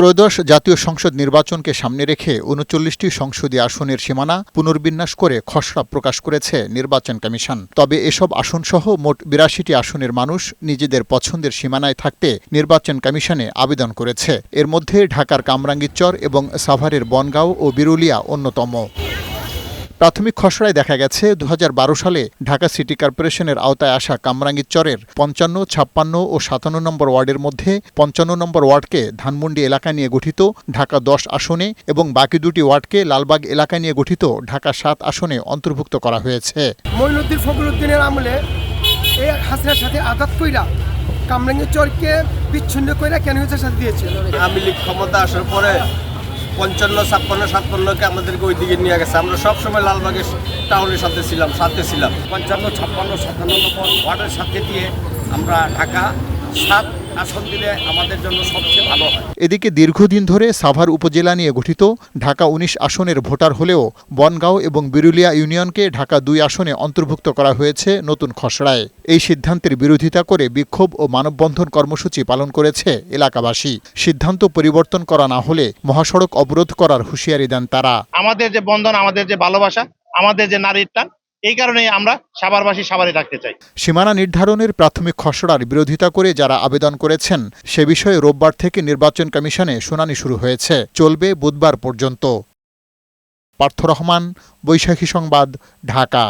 ত্রয়োদশ জাতীয় সংসদ নির্বাচনকে সামনে রেখে উনচল্লিশটি সংসদীয় আসনের সীমানা পুনর্বিন্যাস করে খসড়া প্রকাশ করেছে নির্বাচন কমিশন। তবে এসব আসনসহ মোট বিরাশিটি আসনের মানুষ নিজেদের পছন্দের সীমানায় থাকতে নির্বাচন কমিশনে আবেদন করেছে। এর মধ্যে ঢাকার কামরাঙ্গীরচর এবং সাভারের বনগাঁও ও বিরুলিয়া অন্যতম। প্রাথমিক খসড়ায় দেখা গেছে দুহাজার বারো সালে ঢাকা সিটি কর্পোরেশনের আওতায় আসা কামরাঙ্গীরচরের পঞ্চান্ন ছাপ্পান্ন ও সাতান্ন নম্বর ওয়ার্ডের মধ্যে পঞ্চান্ন নম্বর ওয়ার্ডকে ধানমন্ডি এলাকা নিয়ে গঠিত ঢাকা দশ আসনে এবং বাকি দুটি ওয়ার্ডকে লালবাগ এলাকা নিয়ে গঠিত ঢাকা সাত আসনে অন্তর্ভুক্ত করা হয়েছে। মঈনুদ্দিন ফখরুদ্দিনের আমলে এই হাসিনার সাথে আঘাত কইরা কামরাঙ্গের চরকে বিচ্ছিন্ন কইরা কেন হয়েছে সাথে দিয়েছে? আওয়ামী লীগ ক্ষমতা আসার পরে পঞ্চান্ন, ছাপ্পান্ন, সাতপান্নকে আমাদেরকে ওই দিকে নিয়ে গেছে। আমরা সবসময় লালবাগের টাউনের সাথে ছিলাম সাথে ছিলাম। পঞ্চান্ন, ছাপ্পান্ন, সাতান্ন নম্বর ওয়ার্ডের সাথে দিয়ে আমরা ঢাকা সাত আসন দিলে আমাদের জন্য সবচেয়ে ভালো হয়। এদিকে দীর্ঘদিন ধরে সাভার উপজেলা নিয়ে গঠিত ঢাকা উনিশ আসনের ভোটার হলেও বনগাঁও এবং বিরুলিয়া ইউনিয়নকে ঢাকা দুই আসনে অন্তর্ভুক্ত করা হয়েছে নতুন খসড়ায়। এই সিদ্ধান্তের বিরোধিতা করে বিক্ষোভ ও মানববন্ধন কর্মসূচি পালন করেছে এলাকাবাসী। সিদ্ধান্ত পরিবর্তন করা না হলে মহাসড়ক অবরোধ করার হুঁশিয়ারি দেন তারা। আমাদের যে বন্ধন আমাদের যে ভালোবাসা আমাদের যে নারীর টান এই কারণে আমরা সাভারবাসী সাভারে থাকতে চাই। সীমানা নির্ধারণের প্রাথমিক খসড়ার বিরোধিতা করে যারা আবেদন করেছেন, সে বিষয়ে রোববার থেকে নির্বাচন কমিশনে শুনানি শুরু হয়েছে। চলবে বুধবার পর্যন্ত। পার্থ রহমান, বৈশাখী সংবাদ, ঢাকা।